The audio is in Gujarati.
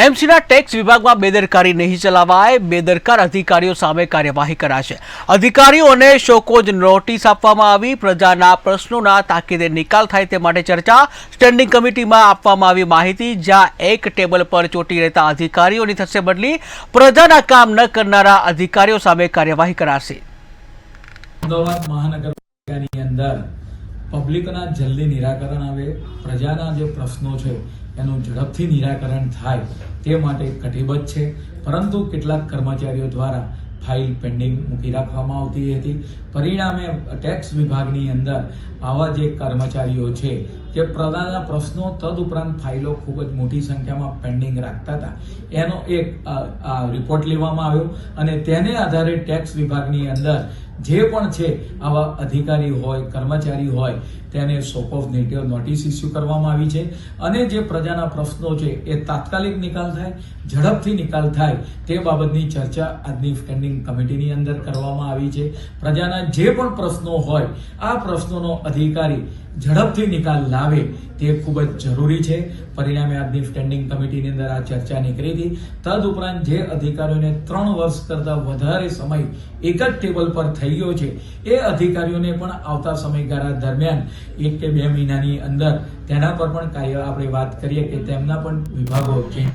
એમસીના ટેક્સ વિભાગમાં બેદરકારી નહીં ચલાવાય, બેદરકાર અધિકારીઓ સામે કાર્યવાહી કરાશે. અધિકારીઓને શોકોજ નોટિસ આપવામાં આવી, પ્રજાના પ્રશ્નોના તાકીદે નિકાલ થાય તે માટે ચર્ચા સ્ટેન્ડિંગ કમિટીમાં આપવામાં આવી માહિતી, જ્યાં એક ટેબલ પર ચોટી રહેતા અધિકારીઓની થશે બદલી, પ્રજાના કામ ન કરનારા અધિકારીઓ સામે કાર્યવાહી કરાશે. પબ્લિકના જલ્દી નિરાકરણ આવે, પ્રજાના જે પ્રશ્નો છે એનું ઝડપથી નિરાકરણ થાય તે માટે કટિબદ્ધ છે. પરંતુ કેટલાક કર્મચારીઓ દ્વારા ફાઇલ પેન્ડિંગ મૂકી રાખવામાં આવતી હતી. પરિણામે ટેક્સ વિભાગની અંદર આવા જે કર્મચારીઓ છે જે પ્રજાના પ્રશ્નો તદુપરાંત ફાઇલો ખૂબ જ મોટી સંખ્યામાં પેન્ડિંગ રાખતા હતા. એનો એક રિપોર્ટ લેવામાં આવ્યો અને તેને આધારે ટેક્સ વિભાગની અંદર જે પણ છે, આવા અધિકારી હોય, કર્મચારી હોય, તેને સોપ ઓફ નેટિવ નોટિસ ઇસ્યુ કરવામાં આવી છે. અને જે પ્રજાના પ્રશ્નો છે, એ તાત્કાલિક નિકાલ થાય, ઝડપથી નિકાલ થાય, તે બાબતની ચર્ચા આજની સ્ટેન્ડિંગ કમિટીની અંદર કરવામાં આવી છે. પ્રજાના જે પણ પ્રશ્નો હોય, આ પ્રશ્નોનો અધિકારી ઝડપથી નિકાલ લાવે તે ખૂબ જ જરૂરી છે. પરિણામે આજની સ્ટેન્ડિંગ કમિટીની અંદર આ ચર્ચા નીકળી હતી. તદુપરાંત જે અધિકારીઓને ત્રણ વર્ષ કરતા વધારે સમય એક જ ટેબલ પર થઈ ગયો છે, એ અધિકારીઓને પણ આવતા સમયગાળા દરમિયાન એક કે બે મહિનાની અંદર તેના પર પણ કાર્ય આપણે વાત કરીએ કે તેમના પણ વિભાગો ચેન્જ